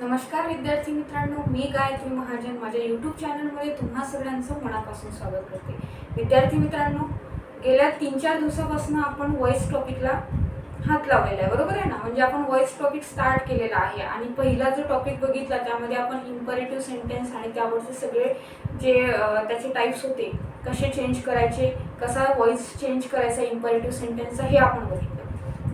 नमस्कार विद्यार्थी मित्रांनो मी गायत्री महाजन माझ्या यूट्यूब चॅनलमध्ये तुम्हा सगळ्यांचं मनापासून स्वागत करते. विद्यार्थी मित्रांनो गेल्या तीन चार दिवसापासून आपण व्हॉइस टॉपिकला हात लावलेला आहे बरोबर आहे ना? म्हणजे आपण व्हॉइस टॉपिक स्टार्ट केलेला आहे आणि पहिला जो टॉपिक बघितला त्यामध्ये आपण इम्परेटिव्ह सेंटेन्स आणि त्यावरचे सगळे जे त्याचे टाईप्स होते कसे चेंज करायचे कसा व्हॉइस चेंज करायचा इम्परेटिव्ह सेंटेन्सचा हे आपण बघितलं.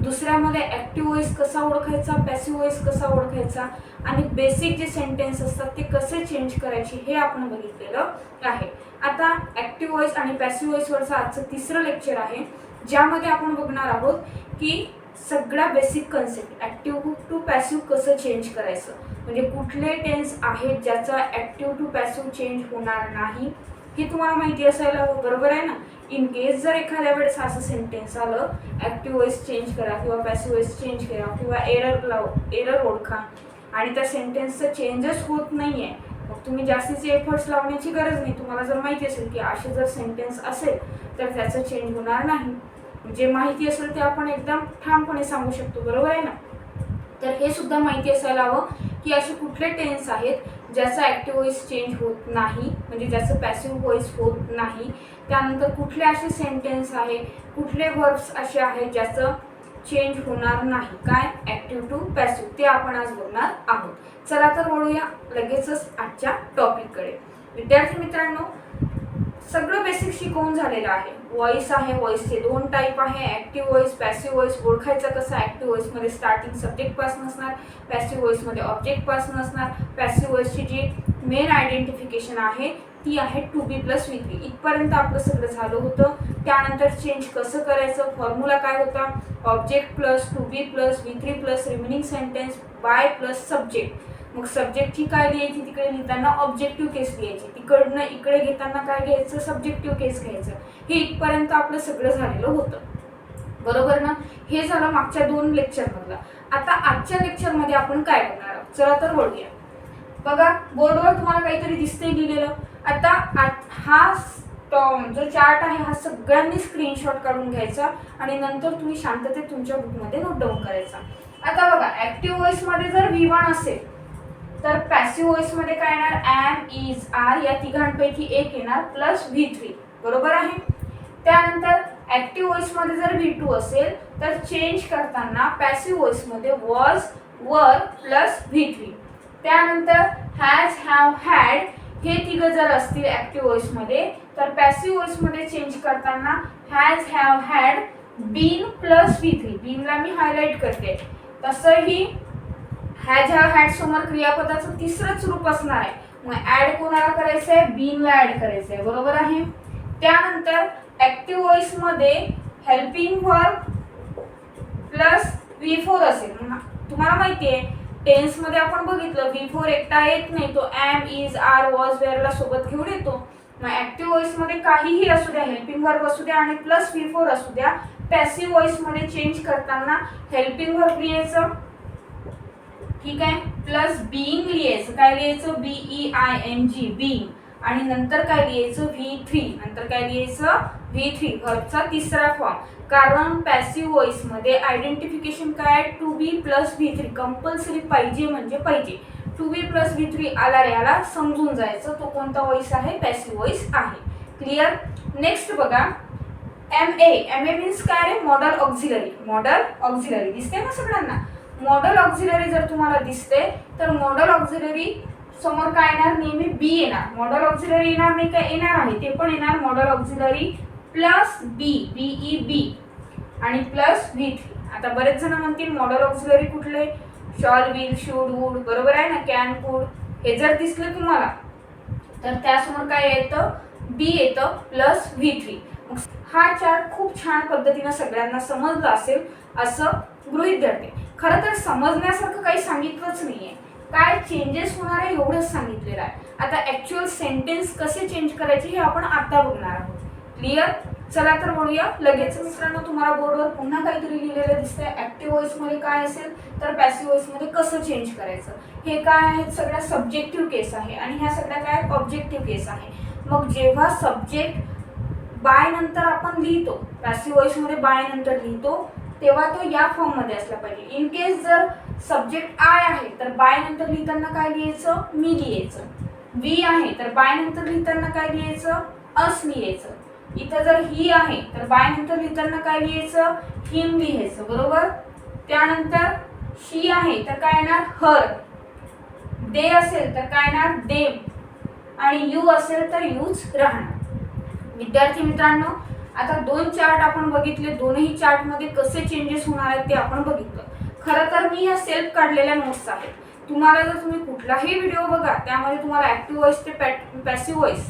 दुसऱ्यामध्ये ॲक्टिव्ह व्हॉइस कसा ओळखायचा पॅसिव्ह व्हॉइस कसा ओळखायचा आणि बेसिक जे सेंटेन्स असतात ते कसे चेंज करायचे हे आपण बघितलेलं आहे. आता ॲक्टिव्ह व्हॉइस आणि पॅसिव्ह व्हॉइसवरचं आजचं तिसरं लेक्चर आहे ज्यामध्ये आपण बघणार आहोत की सगळ्या basic concept active to passive कसं चेंज करायचं? म्हणजे कुठले टेन्स आहेत ज्याचा ॲक्टिव्ह टू पॅसिव्ह चेंज होणार नाही हे तुम्हाला माहिती असायला हवं बरोबर आहे ना? इन केस जर एखाद्या वेळेस असं सेंटेन्स आलं ॲक्टिव्ह व्हॉइस चेंज करा किंवा पॅसिव्ह व्हॉइस चेंज करा किंवा एरर लाव एरर ओळखा. आणि त्या सेंटेन्सचं चेंजच होत नाही आहे मग तुम्ही जास्तीचे एफर्ट्स लावण्याची गरज नाही. तुम्हाला जर माहिती असेल की असे जर सेंटेन्स असेल तर त्याचं चेंज होणार नाही. जे माहिती असेल ते आपण एकदम ठामपणे सांगू शकतो. बरोबर आहे ना? तर हे सुद्धा माहिती असायला हवं की असे कुठले टेन्स आहेत ज्याचा ॲक्टिव्ह व्हॉइस चेंज होत नाही म्हणजे ज्याचं पॅसिव्ह वॉईस होत नाही त्यानंतर कुठले असे सेंटेन्स आहे कुठले वर्ब्स असे आहेत ज्याचं चेंज होणार नाही? काय? ॲक्टिव्ह टू पॅसिव्ह ते आपण आज बघणार आहोत. चला तर वळूया लगेचच आजच्या टॉपिककडे विद्यार्थी मित्रांनो सगळं बेसिक शिकवून झालेलं आहे. व्हॉइस आहे व्हॉइसचे दोन टाईप आहे. ॲक्टिव्ह व्हॉइस पॅसिव्ह व्हॉइस ओळखायचं कसं? ॲक्टिव्ह व्हॉइसमध्ये स्टार्टिंग सब्जेक्टपासून असणार पॅसिव्ह व्हॉइसमध्ये ऑब्जेक्टपासून असणार पॅसिव्ह व्हॉइसची जी मेन आयडेंटिफिकेशन आहे ती आहे to be plus V three इथपर्यंत आपलं सगळं झालं होतं. त्यानंतर चेंज कसं करायचं? फॉर्म्युला काय होता? Object plus to be plus V three plus remaining sentence by plus subject मग सब्जेक्टची काय लिहायची तिकडे लिहिताना ऑब्जेक्टिव्ह केस लिहायची. तिकडनं इकडे घेताना काय घ्यायचं? सब्जेक्टिव्ह केस घ्यायचं. हे इथपर्यंत आपलं सगळं झालेलं होतं. बरोबर ना? हे झालं मागच्या दोन लेक्चरमधलं आता आजच्या लेक्चरमध्ये आपण काय करणार आहोत? चला तर बोलूया बघा बोर्डवर तुम्हाला काहीतरी दिसतंय लिहिलेलं. आता हा जो चार्ट आहे हा सगळ्यांनी स्क्रीनशॉट काढून घ्यायचा आणि नंतर तुम्ही शांततेत तुमच्या बुकमध्ये नोट डाऊन करायचा. आता बघा ऍक्टिव्ह वॉइसमध्ये जर व्ही वन असेल तर पॅसिव्ह व्हॉइसमध्ये काय येणार? एम इज आर या तिघांपैकी एक येणार प्लस व्ही थ्री बरोबर आहे? त्यानंतर ऍक्टिव्ह व्हॉइसमध्ये जर व्ही टू असेल तर चेंज करताना passive व्हॉइसमध्ये was were plus V three त्यानंतर हॅज हॅव हॅड हे तिघं जर असतील ऍक्टिव्ह व्हॉइसमध्ये तर पॅसिव्ह व्हॉइसमध्ये चेंज करताना has have had been plus V three बीनला मी हायलाइट करते. तसंही ह्या ज्या हॅड समोर क्रियापदाचं तिसरंच रूप असणार आहे मग ऍड कोणाला करायचं आहे बीनला ऍड करायचं आहे बरोबर आहे? त्यानंतर active व्हॉइसमध्ये helping verb plus V four असेल. तुम्हाला माहिती आहे टेन्समध्ये आपण बघितलं व्ही फोर एकटा येत नाही. तो एम इज आर वॉज वेअरला सोबत घेऊन येतो. मग ऍक्टिव्ह व्हॉइसमध्ये काहीही असू द्या हेल्पिंग वर्क असू द्या आणि प्लस व्ही फोर असू द्या पॅसिव्ह व्हॉइसमध्ये चेंज करताना हेल्पिंग वर्क लिहायचं. ठीक आहे? प्लस बिईंग लिहायचं. काय लिहायचं? B E I N G being आणि नंतर काय लिहायचं? व्ही थ्री नंतर काय लिहायचं? व्ही थ्री व्हर्बचा तिसरा फॉर्म कारण पॅसिव्ह व्हॉइसमध्ये आयडेंटिफिकेशन काय? To be plus V three compulsory पाहिजे म्हणजे पाहिजे. To be plus V three आला रे आला समजून जायचं. तो कोणता व्हॉइस आहे? पॅसिव्ह व्हॉइस आहे. क्लिअर नेक्स्ट बघा. M A M A means काय रे? मॉडल ऑक्झिलरी मॉडल ऑक्झिलरी दिसते ना सगळ्यांना? मॉडल ऑक्झिलरी जर तुम्हाला दिसते तर मॉडल ऑक्झिलरी समोर काय येणार? नेहमी बी येणार. मॉडल ऑक्झिलरी येणार नाही काय येणार आहे. ते पण येणार. Modal auxiliary plus be B E be आणि प्लस व्ही थ्री आता बरेच जण म्हणतील मॉडल ऑक्झिलरी कुठले? शॉल विल शूड वूड बरोबर आहे ना? कॅन कूड हे जर दिसलं तुम्हाला तर त्यासमोर काय येतं? बी येतं प्लस व्ही थ्री हा चार्ट खूप छान पद्धतीनं सगळ्यांना समजला असेल असं गृहित धरते. खरं तर समजण्यासारखं काही सांगितलंच नाही आहे काय चेंजेस होणार आहे एवढंच सांगितलेलं आहे. आता ॲक्च्युअल सेंटेन्स कसे चेंज करायचे हे आपण आता बघणार आहोत. क्लिअर चला तर म्हणूया. लगेच मित्रांनो तुम्हाला बोर्डवर पुन्हा काहीतरी लिहिलेलं दिसतंय. ॲक्टिव्ह व्हॉइसमध्ये काय असेल तर पॅसिव्ह व्हॉइसमध्ये कसं चेंज करायचं? हे काय आहेत? सगळ्या सब्जेक्टिव्ह केस आहे आणि ह्या सगळ्या काय ऑब्जेक्टिव्ह केस आहे. मग जेव्हा सब्जेक्ट बाय नंतर आपण लिहितो पॅसिव्ह व्हॉइसमध्ये बाय नंतर लिहितो तेव्हा तो या फॉर्ममध्ये असला पाहिजे. इन केस जर सब्जेक्ट आय आहे तर बाय नंतर लिहिताना काय लिहायचं? मी लिहायचं. वी आहे तर बाय नंतर लिहिताना काय लिहायचं? अस लिहायचं. इथं जर ही आहे तर बाय नंतर लिहिताना काय लिहायचं? हिम लिहायचं बरोबर? त्यानंतर शी आहे तर काय येणार? हर दे असेल तर काय येणार? देम आणि यू असेल तर यूज राहणार. विद्यार्थी मित्रांनो आता दोन चार्ट आपण बघितले दोनही चार्टमध्ये कसे चेंजेस होणार आहेत ते आपण बघितलं. खरं तर मी या सेल्फ काढलेल्या नोट्स आहेत. तुम्हाला जर तुम्ही कुठलाही व्हिडिओ बघा त्यामध्ये तुम्हाला ऍक्टिव्ह व्हॉइस ते पॅसिव्ह व्हॉइस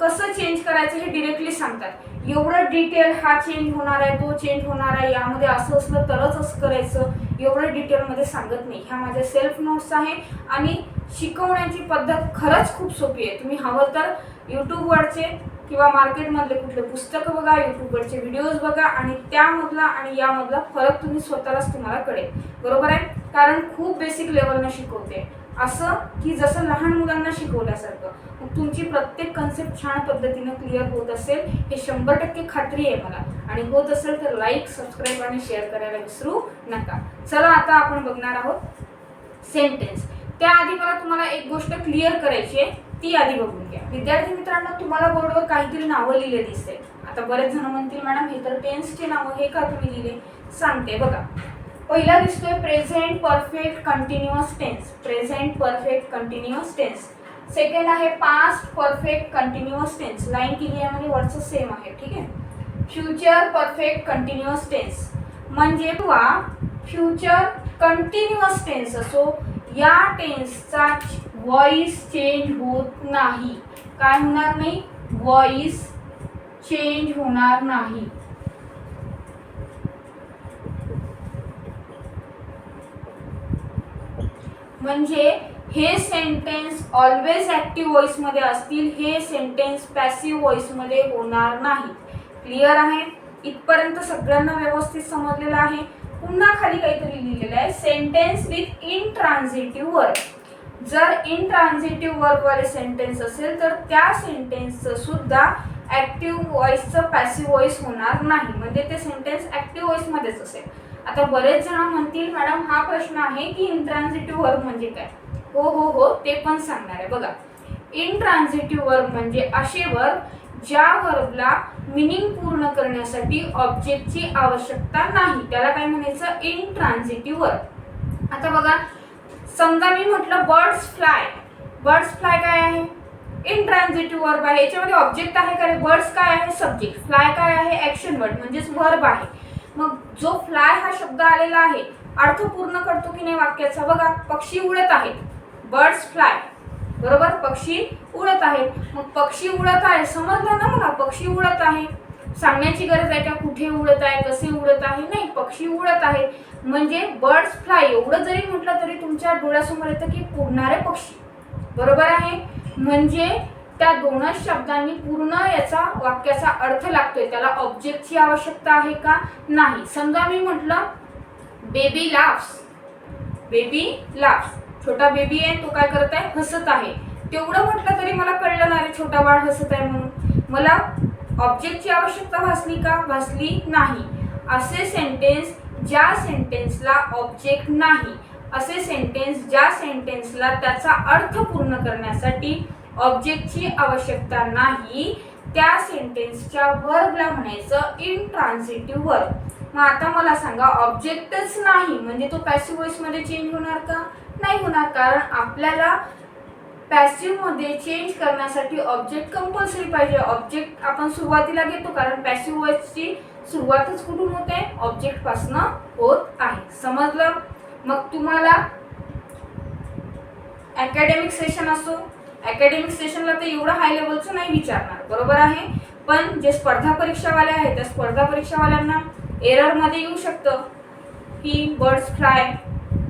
कसं चेंज करायचं हे डिरेक्टली सांगतात. एवढं डिटेल हा चेंज होणार आहे तो चेंज होणार आहे यामध्ये असं असलं तरच असं करायचं एवढं डिटेलमध्ये सांगत नाही. ह्या माझ्या सेल्फ नोट्स आहे आणि शिकवण्याची पद्धत खरंच खूप सोपी आहे. तुम्ही हवं तर यूट्यूबवरचे किंवा मार्केटमधले कुठले पुस्तकं बघा यूट्यूबवरचे व्हिडिओज बघा आणि त्यामधला आणि यामधला फरक तुम्ही स्वतःलाच तुम्हाला कळेल. बरोबर आहे? कारण खूप बेसिक लेवलनं शिकवते. असं की जसं लहान मुलांना शिकवल्यासारखं. मग तुमची प्रत्येक कन्सेप्ट छान पद्धतीनं क्लिअर होत असेल हे शंभर टक्के खात्री आहे मला. आणि होत असेल तर लाईक सबस्क्राईब आणि शेअर करायला विसरू नका. चला आता आपण बघणार आहोत सेंटेन्स त्याआधी मला तुम्हाला एक गोष्ट क्लिअर करायची आहे. ती यादी बघून घ्या. विद्यार्थी मित्रांनो तुम्हाला बोर्डवर काहीतरी नावं लिहिले दिसते. आता बरेच जण म्हणतील मॅडम हे तर टेन्सचे नावं हे का तुम्ही लिहिले? सांगते. बघा. पहिला दिसतोय present perfect continuous tense present perfect continuous tense second आहे past perfect continuous tense line केली आहे म्हणजे वरचं सेम आहे. ठीक आहे? फ्युचर परफेक्ट कंटिन्युअस टेन्स म्हणजे किंवा फ्युचर कंटिन्युअस टेन्स असो या टेन्सचा व्हॉइस चेंज होत नाही. काय होणार नाही? व्हॉइस चेंज होणार नाही. म्हणजे हे सेंटेन्स ऑलवेज ऍक्टिव्ह व्हॉइसमध्ये असतील हे सेंटेन्स पॅसिव्ह व्हॉइसमध्ये होणार नाही. क्लिअर आहे? इथपर्यंत सगळ्यांना व्यवस्थित समजलेलं आहे. पुन्हा खाली काहीतरी लिहिलेलं आहे. Sentence with intransitive verb जर इन ट्रान्झिटिव्ह वाले सेंटेन्स असेल तर त्या सेंटेन्सचं सुद्धा ऍक्टिव्ह व्हॉइसचं पॅसिव्ह व्हॉइस होणार नाही. म्हणजे ते सेंटेन्स ॲक्टिव्ह व्हॉइसमध्येच असेल. आता बरेच जण म्हणतील मॅडम हा प्रश्न आहे की इनट्रान्झिटिव्ह वर्ब म्हणजे काय? हो हो हो ते पण सांगणार आहे. बघा इनट्रान्झिटिव्ह वर्ब म्हणजे असे वर्ब ज्या वर्बला मिनिंग पूर्ण करण्यासाठी ऑब्जेक्टची आवश्यकता नाही. त्याला काय म्हणायचं? इनट्रान्झिटिव्ह वर्ब आता बघा समजा मी म्हटलं बर्ड्स फ्लाय बर्ड्स फ्लाय काय आहे? इन ट्रान्झिटिव्ह वर्ब आहे. याच्यामध्ये ऑब्जेक्ट आहे का बर्ड्स काय आहे? सब्जेक्ट फ्लाय काय आहे? ऍक्शन वर्ड म्हणजेच वर्ब आहे. मग जो फ्लाय हा शब्द आलेला आहे अर्थ पूर्ण करतो की नाही वाक्याचा? बघा पक्षी उडत आहेत. बर्ड्स फ्लाय बरोबर? पक्षी उडत आहेत. मग पक्षी उडत आहे. समजलं ना मला? पक्षी उडत आहे. सांगण्याची गरज आहे का? कुठे उडत आहे? कसे उडत आहे? नाही पक्षी उडत आहे म्हणजे बर्ड्स फ्लाय एवढं जरी म्हटलं तरी तुमच्या डोळ्यासमोर येतं की पुरणारे पक्षी. बरोबर आहे? म्हणजे त्या दोनच शब्दांनी पूर्ण याचा वाक्याचा अर्थ लागतोय. त्याला ऑब्जेक्टची आवश्यकता आहे का? नाही. समजा मी म्हटलं बेबी लाफ्स बेबी लाफ्स छोटा बेबी आहे तो काय करत आहे? हसत आहे. तेवढं म्हटलं तरी मला कळलं नाही छोटा बाळ हसत आहे म्हणून. मला ऑब्जेक्टची आवश्यकता भासली का? भासली नाही. असे सेंटेन्स ज्या सेंटेन्सला ऑब्जेक्ट नाही असे सेंटेन्स ज्या सेंटेन्सला त्याचा अर्थ पूर्ण करण्यासाठी ऑब्जेक्टची आवश्यकता नाही त्या सेंटेन्सच्या वर्बला म्हणायचं इन ट्रान्झिटिव्ह वर्ब मग आता मला सांगा ऑब्जेक्टच नाही म्हणजे तो पॅसिव्ह व्हॉइसमध्ये चेंज होणार का? नाही होणार कारण आपल्याला पॅसिव्हमध्ये चेंज करण्यासाठी ऑब्जेक्ट कंपल्सरी पाहिजे. ऑब्जेक्ट आपण सुरुवातीला घेतो कारण पॅसिव्ह व्हॉइसची सुरुवातच कुठून होते? ऑब्जेक्टपासनं होत आहे. समजलं? मग तुम्हाला अकॅडमिक सेशन असो अकॅडमिक सेशनला तर एवढं हाय लेवलचं नाही विचारणार बरोबर आहे? पण जे स्पर्धा परीक्षावाले आहेत त्या स्पर्धा परीक्षावाल्यांना एररमध्ये येऊ शकतं. की बर्ड्स फ्लाय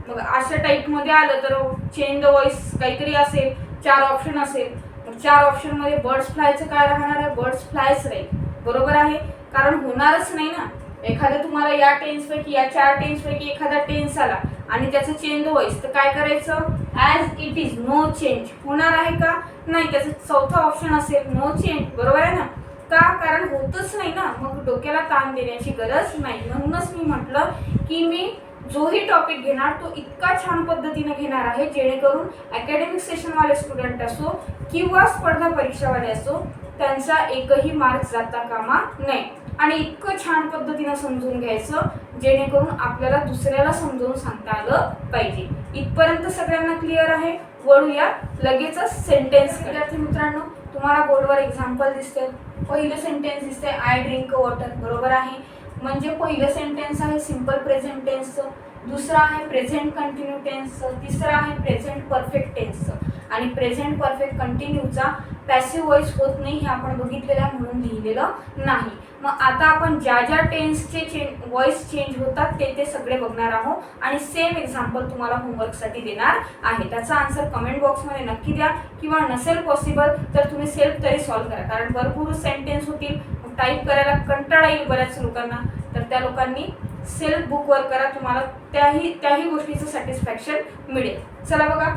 मग अशा टाईपमध्ये आलं तर चेंज द व्हॉइस काहीतरी असेल चार ऑप्शन असेल. मग चार ऑप्शनमध्ये बर्ड्स फ्लायचं काय राहणार आहे? बर्ड्स फ्लायच राहील बरोबर आहे? कारण होणारच नाही ना. एखादं तुम्हाला या टेन्सपैकी या चार टेन्सपैकी एखादा टेन्स आला आणि त्याचं चेंज व्हायचं तर काय करायचं? As it is no change होणार आहे का? नाही. त्याचं चौथा ऑप्शन असेल नो चेंज बरोबर आहे ना? का? कारण होतच नाही ना. मग डोक्याला ताण देण्याची गरज नाही. म्हणूनच मी म्हटलं की मी जोही टॉपिक घेणार तो इतका छान पद्धतीने घेणार आहे जेणेकरून अकॅडमिक सेशनवाले स्टुडंट असो किंवा स्पर्धा परीक्षावाले असो त्यांचा एकही मार्क जाता कामा नये. आणि इतकं छान पद्धतीनं समजून घ्यायचं जेणेकरून आपल्याला दुसऱ्याला समजावून सांगता आलं पाहिजे. इथपर्यंत सगळ्यांना क्लिअर आहे? वळूया. लगेचच सेंटेन्स विद्यार्थी मित्रांनो तुम्हाला बोर्डवर एक्झाम्पल दिसते पहिलं सेंटेन्स दिसते आय ड्रिंक वॉटर बरोबर आहे. म्हणजे पहिलं सेंटेन्स आहे सिंपल प्रेझेंट टेन्सचं दुसरं आहे प्रेझेंट कंटिन्यू टेन्सचं तिसरं आहे प्रेझेंट परफेक्ट टेन्सचं आणि प्रेझेंट परफेक्ट कंटिन्यूचा पॅसिव्ह व्हॉइस होत नाही हे आपण बघितलेलं आहे म्हणून लिहिलेलं नाही. मग आता आपण ज्या ज्या टेन्सचे चेंज व्हॉइस चेंज होतात ते ते सगळे बघणार आहोत आणि सेम एक्झाम्पल तुम्हाला होमवर्कसाठी देणार आहे. त्याचा आन्सर कमेंट बॉक्समध्ये नक्की द्या. किंवा नसेल पॉसिबल तर तुम्ही सेल्फ तरी सॉल्व्ह करा. कारण भरपूर सेंटेन्स होतील. टाईप करायला कंटाळा येईल बऱ्याच लोकांना. तर त्या लोकांनी सेल्फ बुकवर करा तुम्हाला त्याही त्याही गोष्टीचं सॅटिस्फॅक्शन मिळेल. चला बघा.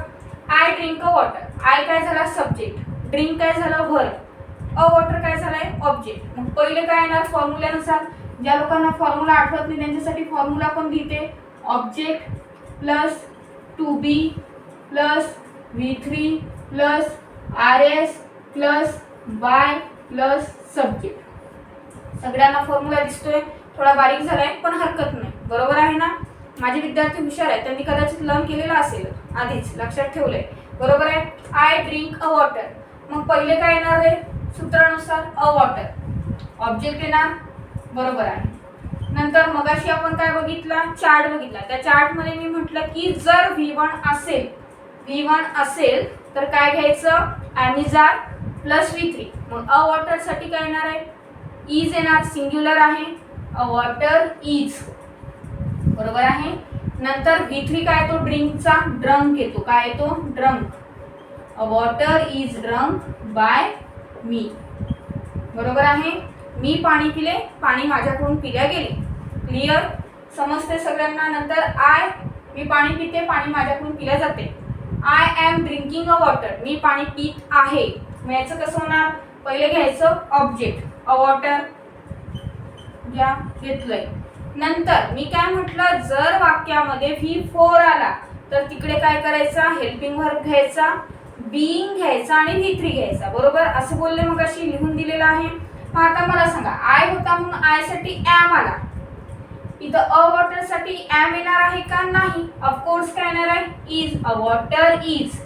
I drink a water I काय झाला? सब्जेक्ट ड्रिंक काय झालं? व्हर अ वॉटर काय झालंय? ऑब्जेक्ट मग पहिले काय येणार फॉर्म्युल्यानुसार ज्या लोकांना फॉर्म्युला आठवत नाही त्यांच्यासाठी फॉर्म्युला पण लिहिते? Object plus to be plus V three plus R S plus by plus subject सगळ्यांना फॉर्म्युला दिसतोय. थोडा बारीक झालाय पण हरकत नाही. बरोबर आहे ना? माझे विद्यार्थी हुशार आहेत. त्यांनी कदाचित लर्न केलेलं असेल. आधीच लक्षात ठेवलंय. बरोबर आहे? आय ड्रिंक अ वॉटर मग पहिले काय येणार आहे? सूत्रानुसार अ वॉटर ऑब्जेक्ट येणार? बरोबर आहे. नंतर मगाशी आपण काय बघितला? चार्ट बघितला. त्या चार्टमध्ये मी म्हटलं की जर व्ही वन असेल व्ही वन असेल तर काय घ्यायचं? ॲमिजार प्लस व्ही थ्री मग अ वॉटरसाठी काय येणार आहे? इज येणार. सिंग्युलर आहे. वॉटर इज बरोबर आहे? नंतर व्ही थ्री काय तो ड्रिंकचा ड्रंक येतो. काय येतो? Drunk water is drunk by me बरोबर आहे? मी पाणी पिले पाणी माझ्याकडून पिल्या गेले. क्लिअर समजते सगळ्यांना? नंतर आय मी पाणी पिते पाणी माझ्याकडून पिल्या जाते. I am drinking a water मी पाणी पित आहे. मग याचं कसं होणार? पहिले घ्यायचं ऑब्जेक्ट अ वॉटर घ्या घेतलंय. नंतर मी काय म्हटलं जर वाक्यामध्ये व्ही फोर आला तर तिकडे काय करायचा? हेल्पिंग वर्क घ्यायचा बीइंग घ्यायचा आणि व्ही थ्री घ्यायचा. बरोबर? असं बोलले मग अशी लिहून दिलेलं आहे. मग आता मला सांगा आय होता म्हणून आयसाठी ॲम आला. इथं अ वॉटरसाठी ॲम येणार आहे का? नाही. ऑफकोर्स काय येणार आहे? Is a water is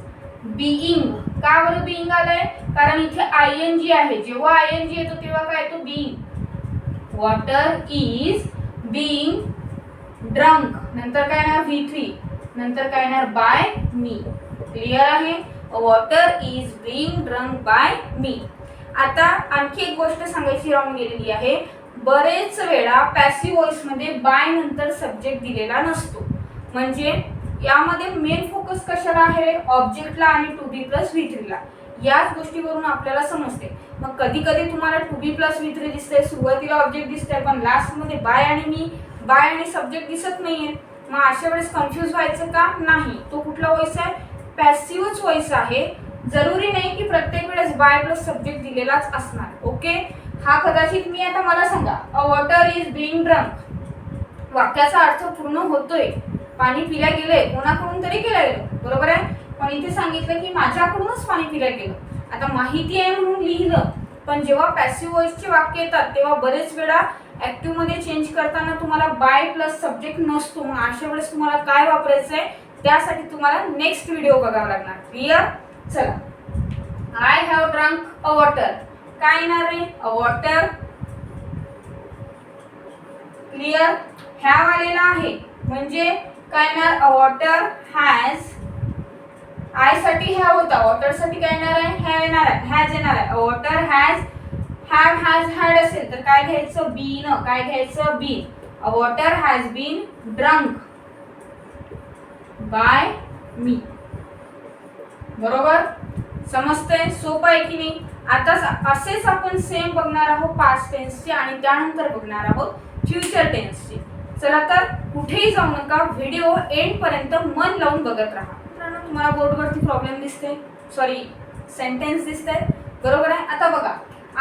being का बरं बीइंग आलंय? कारण इथे आय एन जी आहे. जेव्हा आय एन जी येतो तेव्हा काय येतो? Being water is being drunk नंतर काय येणार? व्ही थ्री नंतर काय येणार? बाय मी क्लिअर आहे? Water is being drunk by me आता आणखी एक गोष्ट सांगायची राहून गेलेली आहे. बरेच वेळा पॅसिव्ह व्हॉइसमध्ये बाय नंतर सब्जेक्ट दिलेला नसतो. म्हणजे यामध्ये मेन फोकस कशाला आहे? ऑब्जेक्टला आणि टू बी प्लस व्ही थ्रीला याच गोष्टीवरून आपल्याला समजते. मग कधी कधी तुम्हाला to be plus V three दिसते सुरुवातीला ऑब्जेक्ट दिसते पण लास्टमध्ये बाय आणि मी बाय आणि सब्जेक्ट दिसत नाहीये. मग अशा वेळेस कन्फ्यूज व्हायचं का नाही. तो कुठला वॉइस आहे? पॅसिव्हच वॉइस आहे. जरुरी नाही की प्रत्येक वेळेस बाय प्लस सब्जेक्ट दिलेलाच असणार. ओके हा कदाचित मी आता मला सांगा. A water is being drunk वाक्याचा अर्थ पूर्ण होतोय. पाणी पिल्या गेले कोणाकडून तरी केलं गेलं बरोबर आहे? पण इथे सांगितलं की माझ्याकडूनच पाणी पिलं गेलं. आता माहिती आहे म्हणून लिहिलं. पण जेव्हा पॅसिव्ह व्हॉइसचे वाक्य येतात तेव्हा बरेच वेळा ऍक्टिव्हमध्ये चेंज करताना तुम्हाला बाय प्लस सब्जेक्ट नसतो. मग अशा वेळेस तुम्हाला काय वापरायचं आहे त्यासाठी तुम्हाला नेक्स्ट व्हिडिओ बघावा लागणार. क्लिअर चला. I have drunk a water काय येणार आहे? अ वॉटर क्लिअर हॅव आलेला आहे. म्हणजे काय येणार? अ वॉटर हॅज आयसाठी हॅव होता वॉटरसाठी काय येणार आहे? हॅव येणार आहे हॅज येणार आहे. Water has have has had असेल तर काय घ्यायचं? बीन काय घ्यायचं? Been water has been drunk by me बरोबर? समजतंय? सोपं आहे की नाही? आता असेच आपण सेम बघणार आहोत पास्ट टेन्सचे आणि त्यानंतर बघणार आहोत फ्युचर टेन्सचे चला तर कुठेही जाऊ नका व्हिडिओ एंड पर्यंत मन लावून बघत राहा. तुम्हाला बोर्डवरती प्रॉब्लेम दिसते सॉरी सेंटेन्स दिसत आहे बरोबर आहे? आता बघा.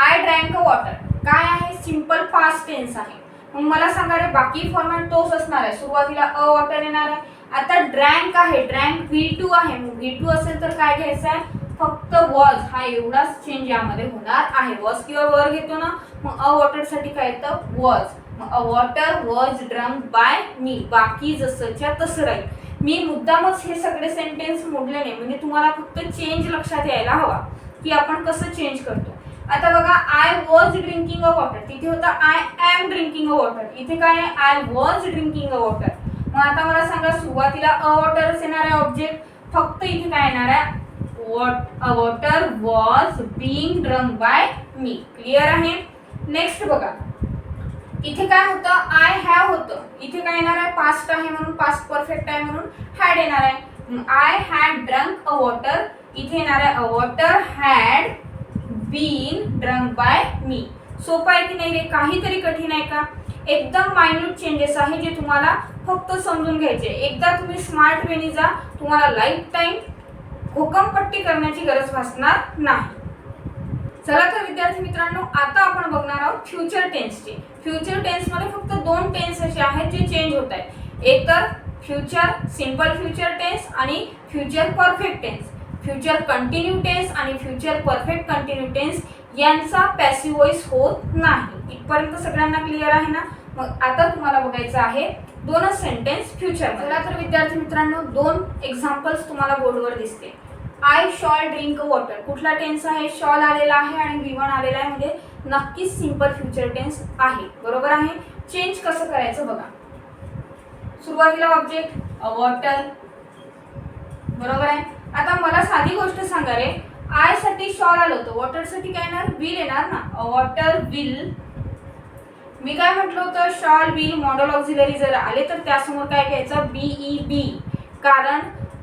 आय ड्रँक अ वॉटर काय आहे? सिंपल पास्ट टेन्स आहे. मग मला सांगा रे बाकी फॉर्मॅट तोच असणार आहे. सुरुवातीला अ वॉटर येणार आहे. आता ड्रँक आहे. ड्रँक व्ही टू आहे. मग व्ही टू असेल तर काय घ्यायचं आहे? फक्त वॉज हा एवढाच चेंज यामध्ये होणार आहे. वॉज किंवा वर घेतो ना मग अ वॉटरसाठी काय येतं? वॉज मग a water was drunk by me बाकी जसंच्या तसं राहील. मी मुद्दामच हे सगळे सेंटेन्स मोडले नाही. म्हणजे तुम्हाला फक्त चेंज लक्षात यायला हवा की आपण कसं चेंज करतो. आता बघा I was drinking a water तिथे होतं I am drinking a water इथे काय आहे? I was drinking a water मग आता मला सांगा सुरुवातीला अ वॉटरच येणार आहे ऑब्जेक्ट फक्त इथे काय येणार आहे? What a water was being drunk by me clear आहे? नेक्स्ट बघा. इथे काय होतं? आय हॅव होतं. इथे काय येणार आहे? पास्ट आहे म्हणून पास्ट परफेक्ट आहे म्हणून हॅड येणार आहे. I had drunk a water इथे येणार आहे a water had been drunk by me सोपं आहे की नाही रे? काहीतरी कठीण आहे का? एकदम मायन्यूट चेंजेस आहे जे तुम्हाला फक्त समजून घ्यायचे. एकदा तुम्ही स्मार्ट वेनी जा तुम्हाला लाईफ टाईम हुकमपट्टी करण्याची गरज भासणार नाही. चला तर विद्यार्थी मित्रांनो आता आपण बघणार आहोत फ्युचर टेन्सचे फ्युचर टेन्समध्ये फक्त दोन टेन्स असे आहेत जे चेंज होत आहेत. एक तर फ्युचर सिंपल फ्युचर टेन्स आणि future perfect tense future continue tense आणि फ्युचर परफेक्ट कंटिन्यू टेन्स यांचा पॅसिव्ह वॉइस होत नाही. इथपर्यंत सगळ्यांना क्लिअर आहे ना? मग आता तुम्हाला बघायचं आहे दोनच सेंटेन्स फ्युचर चला तर विद्यार्थी मित्रांनो दोन एक्झाम्पल्स तुम्हाला बोर्डवर दिसते आय शॉल ड्रिंक वॉटर कुठला टेन्स आहे? शॉल आलेला आहे आणि वी वन आलेला आहे. म्हणजे नक्कीच सिंपल फ्युचर टेन्स आहे. बरोबर आहे? चेंज कसं करायचं बघा. सुरुवातीला ऑब्जेक्ट वॉटर बरोबर आहे? आता मला साधी गोष्ट सांगा रे. आयसाठी शॉल आलं होतं. वॉटरसाठी काय येणार? विल येणार ना. अ वॉटर विल मी काय म्हटलं होतं? शॉल विल मॉडल ऑक्झिलरी जर आले तर त्यासमोर काय घ्यायचं? बीई बी कारण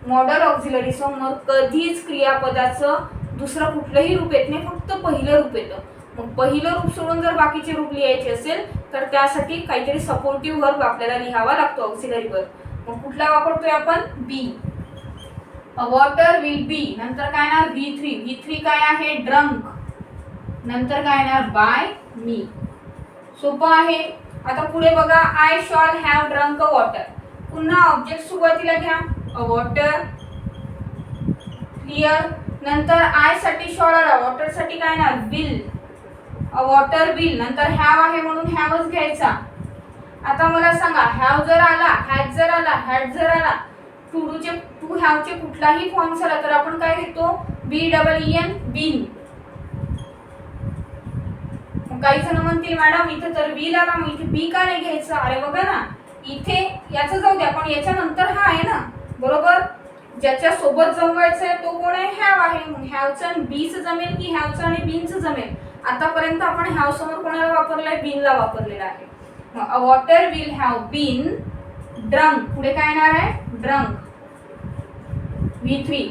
मॉडल ऑक्झिलरी समोर कधीच क्रियापदाचं दुसरं कुठलंही रूप येत नाही फक्त पहिलं रूप येतं. मग पहिलं रूप सोडून जर बाकीचे रूप लिहायचे असेल तर त्यासाठी काहीतरी सपोर्टिव्ह वर्ब आपल्याला लिहावा लागतो ऑक्झिलरी वर्ब मग कुठला वापरतोय आपण? बी वॉटर विल बी नंतर काय येणार? व्ही थ्री व्ही थ्री काय आहे? ड्रंक नंतर काय येणार? बाय मी सोपं आहे. आता पुढे बघा. I shall have drunk water पुन्हा ऑब्जेक्ट सुरुवातीला घ्या. वॉटर क्लिअर नंतर आयसाठी शॉल आला. वॉटरसाठी काय ना बिल अ वॉटर बिल नंतर हॅव आहे म्हणून हॅवच घ्यायचा. आता मला सांगा हॅव जर आला हॅज जर आला हॅट जर आला टू डूचे टू हॅवचे कुठलाही फॉर्म झाला तर आपण काय घेतो? B double E N been काही जण म्हणतील मॅडम इथे तर बी आला मग इथे बी का नाही घ्यायचं? अरे बघा ना इथे याचं जाऊ द्या पण याच्यानंतर हा आहे ना. बरोबर? ज्याच्या सोबत जमवायचं आहे तो कोण आहे? हॅव आहे. मग हॅवचं आणि बीचं जमेल की हॅवचं आणि बीनच जमेल? आतापर्यंत आपण हॅव समोर कोणाला वापरलाय? बीनला वापरलेला आहे. मग a water will have been drunk पुढे काय येणार आहे? Drunk V three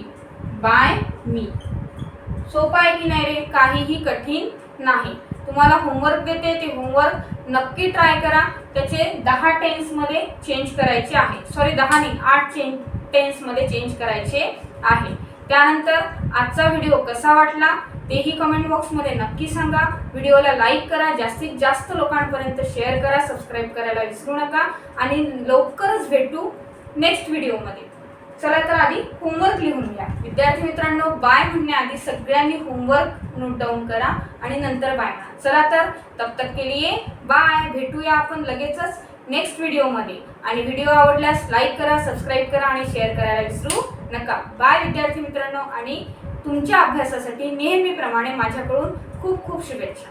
by me सोपा आहे की नाही रे? काहीही कठीण नाही. तुम्हाला होमवर्क देते ते होमवर्क नक्की ट्राय करा. त्याचे दहा टेन्समध्ये चेंज करायचे आहे. सॉरी दहा नाही आठ चेंज टेन्समध्ये चेंज करायचे आहे. त्यानंतर आजचा व्हिडिओ कसा वाटला तेही कमेंट बॉक्समध्ये नक्की सांगा. व्हिडिओला लाईक करा जास्तीत जास्त लोकांपर्यंत शेअर करा सबस्क्राईब करायला विसरू नका आणि लवकरच भेटू नेक्स्ट व्हिडिओमध्ये चला तर आधी होमवर्क लिहून घ्या. विद्यार्थी मित्रांनो बाय म्हणण्याआधी सगळ्यांनी होमवर्क नोट डाऊन करा आणि नंतर बाय म्हणा. चला तर तब तक के लिए बाय भेटूया आपण लगेचच. नेक्स्ट व्हिडिओमध्ये. आणि व्हिडिओ आवडल्यास लाईक करा सबस्क्राईब करा आणि शेअर करायला विसरू नका. बाय विद्यार्थी मित्रांनो आणि तुमच्या अभ्यासासाठी नेहमीप्रमाणे माझ्याकडून खूप खूप शुभेच्छा.